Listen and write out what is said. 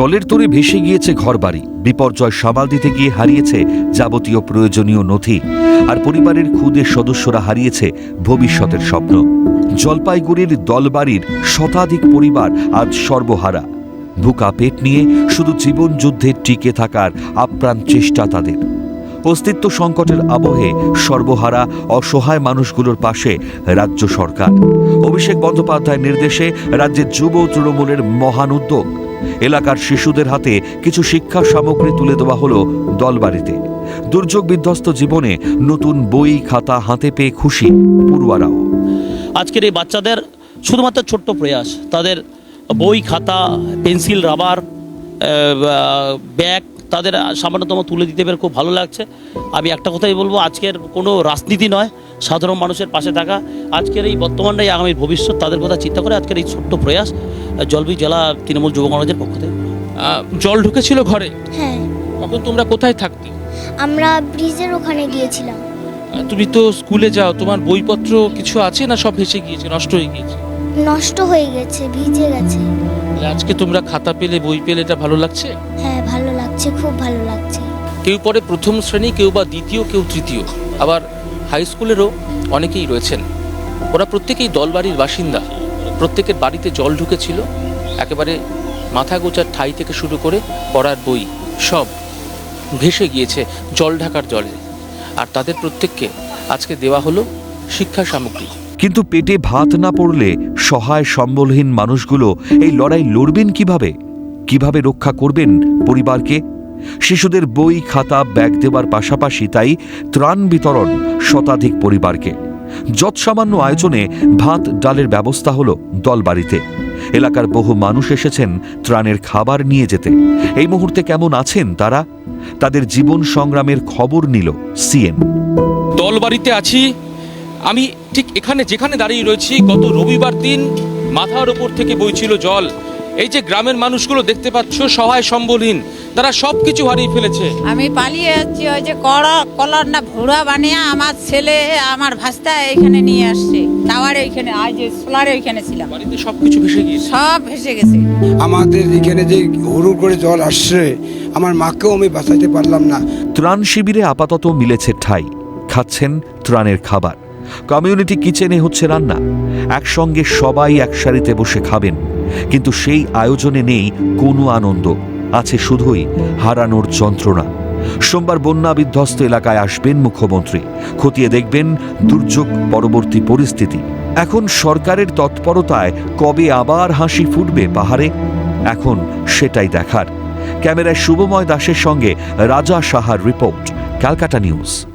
জলের তোরে ভেসে গিয়েছে ঘরবাড়ি। বিপর্যয় সামাল দিতে গিয়ে হারিয়েছে যাবতীয় প্রয়োজনীয় নথি। আর পরিবারের খুদের সদস্যরা হারিয়েছে ভবিষ্যতের স্বপ্ন। জলপাইগুড়ির দলবাড়ির শতাধিক পরিবার আজ সর্বহারা। বুকা পেট নিয়ে শুধু জীবন যুদ্ধে টিকে থাকার আপ্রাণ চেষ্টা তাদের। অস্তিত্ব সংকটের আবহে সর্বহারা, অসহায় মানুষগুলোর পাশে রাজ্য সরকার। অভিষেক বন্দ্যোপাধ্যায়ের নির্দেশে রাজ্যের যুব তৃণমূলের মহান উদ্যোগ। এলাকার শিশুদের হাতে কিছু শিক্ষা সামগ্রী তুলে দেওয়া হলো দলবাড়িতে। দুর্যোগ বিধ্বস্ত জীবনে নতুন বই, খাতা হাতে পেয়ে খুশি পড়ুয়ারাও। আজকের এই বাচ্চাদের শুধুমাত্র ছোট্ট প্রয়াস, তাদের বই, খাতা, পেন্সিল, রাবার ব্যাগ তাদের সামান্যতম তুলে দিতে পেরে খুব ভালো লাগছে। আমি একটা কথাই বলব আজকের কোনো রাজনীতি নয় সাধারণ মানুষের পাশে থাকা। আজকের এই বর্তমানটাই আগামী ভবিষ্যৎ তাদের কথা চিন্তা করে আজকের এই ছোট্ট প্রয়াস জলবি জেলা তৃণমূল যুব কংগ্রেসের পক্ষ থেকে। জল ঢুকেছিল ঘরে? হ্যাঁ। তখন তোমরা কোথায় থাকতে? আমরা ব্রিজের ওখানে গিয়েছিলাম। তুমি তো স্কুলে যাও তোমার বইপত্র কিছু আছে না সব ভেসে গিয়েছে নষ্ট হয়ে গিয়েছে? নষ্ট হয়ে গেছে ভিজে গেছে। আজকে তোমরা খাতা পেলে বই পেলে এটা ভালো লাগছে? হ্যাঁ ভালো লাগছে খুব ভালো লাগছে। কেউ পরে প্রথম শ্রেণি কেউ বা দ্বিতীয় কেউ তৃতীয়। আবার হাই স্কুলেরও অনেকেই রয়েছেন। ওরা প্রত্যেকেই দলবাড়ির বাসিন্দা। প্রত্যেকের বাড়িতে জল ঢুকেছিল। একেবারে মাথা গোচার ঠাই থেকে শুরু করে পড়ার বই সব ভেসে গিয়েছে জল ঢাকার জলে। আর তাদের প্রত্যেককে আজকে দেওয়া হলো শিক্ষা সামগ্রী। কিন্তু পেটে ভাত না পড়লে সহায় সম্বলহীন মানুষগুলো এই লড়াই লড়বেন কীভাবে? কীভাবে রক্ষা করবেন পরিবারকে? শিশুদের বই, খাতা, ব্যাগ দেওয়ার পাশাপাশি তাই ত্রাণ বিতরণ শতাধিক পরিবারকে। যৎসামান্য আয়োজনে ভাত, ডালের ব্যবস্থা হলো দলবাড়িতে। এলাকার বহু মানুষ এসেছেন ত্রাণের খাবার নিয়ে যেতে। এই মুহূর্তে কেমন আছেন তারা? তাদের জীবন সংগ্রামের খবর নিল সিএন। দল বাড়িতে আছি। আমি ঠিক এখানে যেখানে দাঁড়িয়ে রয়েছি, গত রবিবার দিন মাথার ওপর থেকে বইছিল জল। এই যে গ্রামের মানুষগুলো দেখতে পাচ্ছ সহায় সম্বলহীন তারা সব কিছু হারিয়ে ফেলেছে। আমি পালিয়ে যাচ্ছি ওই যে কড়া কলার না ভুড়া বানিয়ে আমার ছেলে আমার ভাস্তা এইখানে নিয়ে আসছে। টাওয়ারে এইখানে আজ সোলারে ওইখানে ছিলাম। বাড়িতে সব কিছু ভেসে গিয়েছে। সব ভেসে গেছে। আমাদের এখানে যে হুড়ুর করে জল আসছে আমার মাকেও আমি বাঁচাইতে পারলাম না। ত্রাণ শিবিরে আপাতত মিলেছে ঠাই খাচ্ছেন ত্রাণের খাবার। কমিউনিটি কিচেনে হচ্ছে রান্না একসঙ্গে সবাই একসারিতে বসে খাবেন। কিন্তু সেই আয়োজনে নেই কোনো আনন্দ। আছে শুধুই হারানোর যন্ত্রণা। সোমবার বন্যা বিধ্বস্ত এলাকায় আসবেন মুখ্যমন্ত্রী। খতিয়ে দেখবেন দুর্যোগ পরবর্তী পরিস্থিতি। এখন সরকারের তৎপরতায় কবে আবার হাসি ফুটবে পাহাড়ে? এখন সেটাই দেখার। ক্যামেরায় শুভময় দাসের সঙ্গে রাজা সাহার রিপোর্ট, ক্যালকাটা নিউজ।